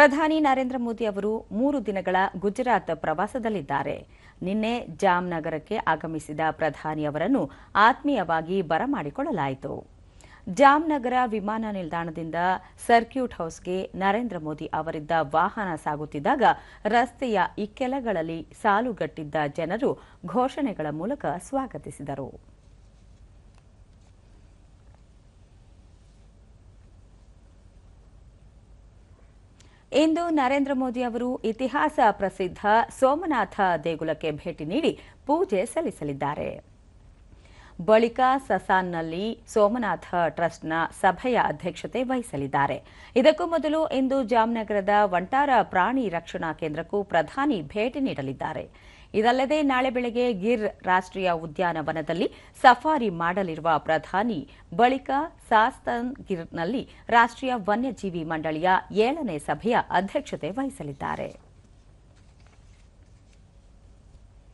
ಪ್ರಧಾನಿ ನರೇಂದ್ರ ಮೋದಿ ಅವರು ಮೂರು ದಿನಗಳ ಗುಜರಾತ್ ಪ್ರವಾಸದಲ್ಲಿದ್ದಾರೆ. ನಿನ್ನೆ ಜಾಮ್ನಗರಕ್ಕೆ ಆಗಮಿಸಿದ ಪ್ರಧಾನಿ ಅವರನ್ನು ಆತ್ಮೀಯವಾಗಿ ಬರಮಾಡಿಕೊಳ್ಳಲಾಯಿತು. ಜಾಮ್ನಗರ ವಿಮಾನ ನಿಲ್ದಾಣದಿಂದ ಸರ್ಕ್ಯೂಟ್ ಹೌಸ್ಗೆ ನರೇಂದ್ರ ಮೋದಿ ಅವರಿದ್ದ ವಾಹನ ಸಾಗುತ್ತಿದ್ದಾಗ ರಸ್ತೆಯ ಇಕ್ಕೆಲಗಳಲ್ಲಿ ಸಾಲುಗಟ್ಟಿದ್ದ ಜನರು ಘೋಷಣೆಗಳ ಮೂಲಕ ಸ್ವಾಗತಿಸಿದರು. ಇಂದು ನರೇಂದ್ರ ಮೋದಿ ಅವರು ಇತಿಹಾಸ ಪ್ರಸಿದ್ಧ ಸೋಮನಾಥ ದೇಗುಲಕ್ಕೆ ಭೇಟಿ ನೀಡಿ ಪೂಜೆ ಸಲ್ಲಿಸಲಿದ್ದಾರೆ. ಬಳಿಕ ಸಸಾನ್ನಲ್ಲಿ ಸೋಮನಾಥ ಟ್ರಸ್ಟ್ನ ಸಭೆಯ ಅಧ್ಯಕ್ಷತೆ ವಹಿಸಲಿದ್ದಾರೆ. ಇದಕ್ಕೂ ಮೊದಲು ಇಂದು ಜಾಮ್ನಗರದ ಒಂಟಾರ ಪ್ರಾಣಿ ರಕ್ಷಣಾ ಕೇಂದ್ರಕ್ಕೂ ಪ್ರಧಾನಿ ಭೇಟಿ ನೀಡಲಿದ್ದಾರೆ. ಇದಲ್ಲದೆ ನಾಳೆ ಬೆಳಗ್ಗೆ ಗಿರ್ ರಾಷ್ಟ್ರೀಯ ಉದ್ಯಾನವನದಲ್ಲಿ ಸಫಾರಿ ಮಾಡಲಿರುವ ಪ್ರಧಾನಿ ಬಳಿಕ ಸಾಸ್ತನ್ ಗಿರ್ನಲ್ಲಿ ರಾಷ್ಟ್ರೀಯ ವನ್ಯಜೀವಿ ಮಂಡಳಿಯ ಏಳನೇ ಸಭೆಯ ಅಧ್ಯಕ್ಷತೆ ವಹಿಸಲಿದ್ದಾರೆ.